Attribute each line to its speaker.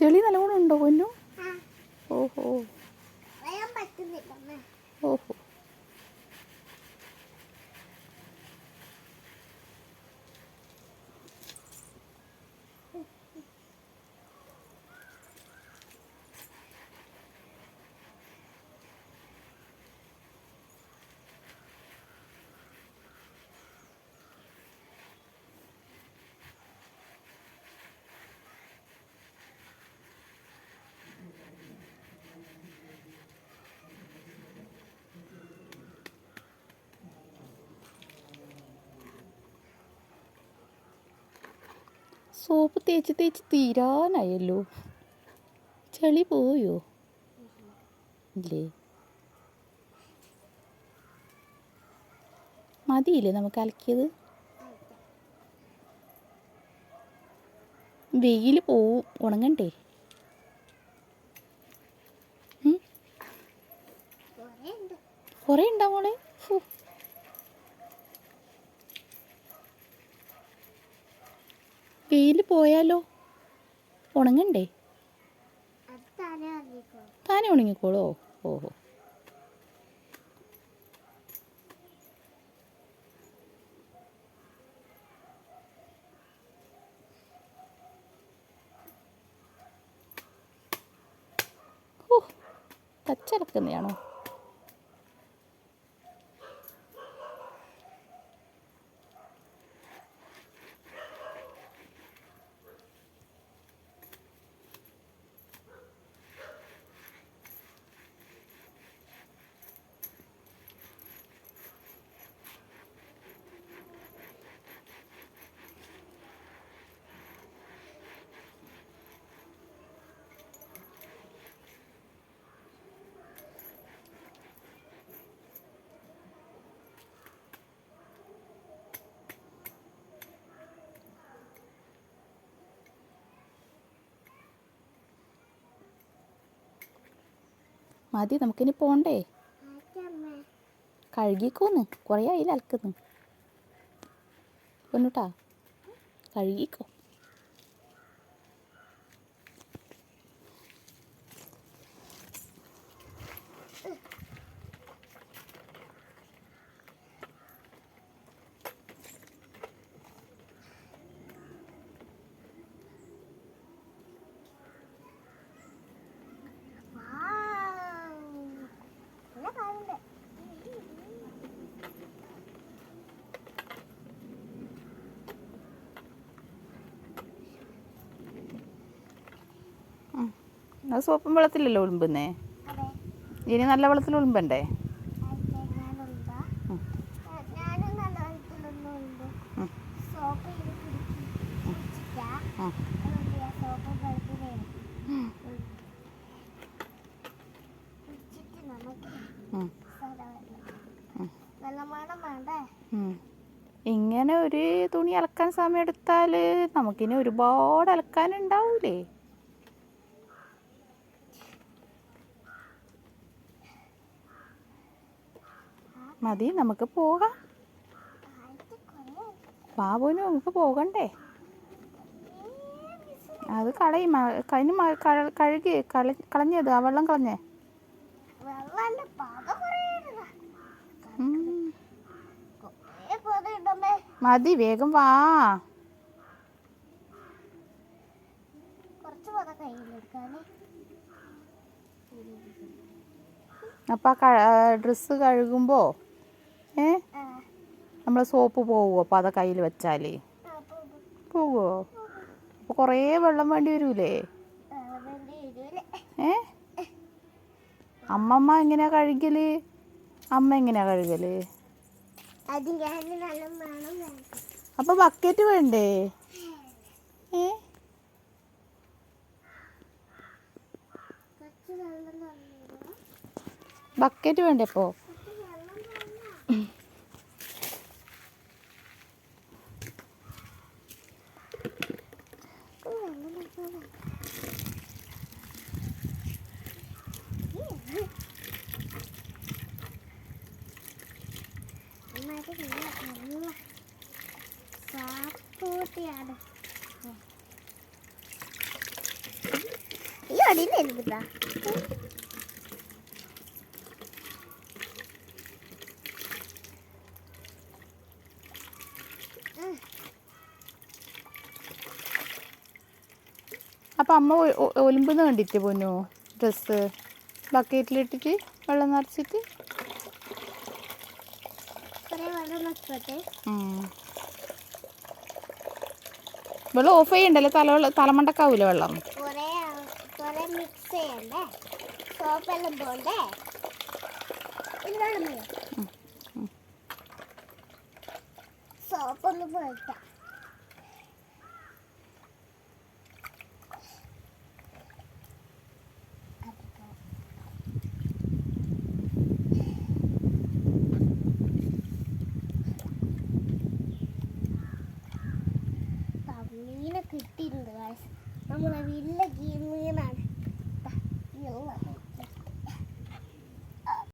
Speaker 1: ചെളി നല്ലോണം ഉണ്ടോ പൊന്നു? ഓഹോ. ഓഹോ. സോപ്പ് തേച്ച് തേച്ച് തീരാനായല്ലോ. ചെളി പോയോ? ഇല്ലേ? മതിയില്ലേ നമുക്ക് അലക്കിയത്? വെയിൽ പോവും ഉണങ്ങണ്ടേ?
Speaker 2: കുറേ ഉണ്ട്
Speaker 1: കുറേ ഉണ്ടാ മോളെ ഫു. വെയിൽ പോയാലോ? ഉണങ്ങണ്ടേ?
Speaker 2: താനെ
Speaker 1: ഉണങ്ങിക്കോളോ? ഓഹോ ഓ. മതി നമുക്കിനി പോണ്ടേ. കഴുകിക്കോന്ന് കുറേ ആയില്ല അലക്കുന്നു. പൊന്നുട്ടാ കഴുകിക്കോ
Speaker 2: വാവ്. നല്ല കാലുണ്ട്
Speaker 1: അത് സോപ്പും വെള്ളത്തിലല്ലോ ഒളുമ്പുന്നേ
Speaker 2: അതെ
Speaker 1: ഇനി നല്ല വെള്ളത്തിൽ ഒളുമ്പണ്ടേ
Speaker 2: ആയിട്ടെ ഞാനുണ്ടാ
Speaker 1: ഉം.
Speaker 2: ഞാനും നല്ല വയറ്റിലൊന്നും ഉണ്ട്
Speaker 1: ഉം.
Speaker 2: സോപ്പ് ഇത് പിടിച്ച് പിടിച്ചിട്ടാ
Speaker 1: ഉം.
Speaker 2: അതുകൊണ്ട് ഞാൻ സോപ്പ് വെള്ളത്തിലേ പിടിച്ചിട്ട് നമുക്ക്
Speaker 1: വെള്ളത്തിലല്ലോ
Speaker 2: ഉളുമ്പുന്നേ?
Speaker 1: ഇനി
Speaker 2: നല്ല വെള്ളത്തിൽ
Speaker 1: ഉളുമ്പണ്ടേ. ഇങ്ങനെ ഒരു തുണി അലക്കാൻ സമയം എടുത്താൽ നമുക്കിനി ഒരുപാട് അലക്കാനുണ്ടാവൂലേ? മതി നമുക്ക് പോകാം. ബാബുവിന് നമുക്ക് പോകണ്ടേ? അത് കളയും കഴിഞ്ഞ കഴുകി കള കളഞ്ഞത് ആ വെള്ളം കളഞ്ഞേ. മതി വേഗം വാ.
Speaker 2: ഡ്രസ്
Speaker 1: അപ്പം ആ ഡ്രസ്സ് കഴുകുമ്പോൾ ഏ? നമ്മൾ സോപ്പ് പോവുമോ അപ്പോൾ അത് കയ്യിൽ വെച്ചാൽ
Speaker 2: പോകും.
Speaker 1: പോവുമോ അപ്പോൾ കുറേ വെള്ളം വേണ്ടി വരൂലേ. ഏ? അമ്മമ്മ എങ്ങനെയാ കഴുകൽ? അമ്മ എങ്ങനെയാ
Speaker 2: കഴുകൽ?
Speaker 1: അപ്പൊ ബക്കറ്റ് വേണ്ടേ? ഏ? ബക്കറ്റ് വേണ്ടേ ഇപ്പോൾ
Speaker 2: കുറച്ച് വെള്ളം തന്നാ വെള്ളം തന്നാ അമ്മയുടെ നല്ല സാപ്പൂട്ടിയാണ് ഈ അടിയിൽ എഴുതാ
Speaker 1: അപ്പം അമ്മ ഒലുമ്പെന്ന് കണ്ടിട്ട് പോന്നു? ഡ്രസ്സ്. ബക്കറ്റിലിട്ടിട്ട് വെള്ളം നിറച്ചിട്ട്
Speaker 2: വെള്ളം
Speaker 1: ഓഫ് ചെയ്യണ്ടല്ലേ? തല തലമണ്ടക്കാവൂല വെള്ളം?
Speaker 2: മിക്സ് ചെയ്യണ്ടേ? സോപ്പെല്ലാം പോണ്ടേ? ഇത് വെള്ളം മതി സോപ്പൊന്ന് പോയിട്ടാ.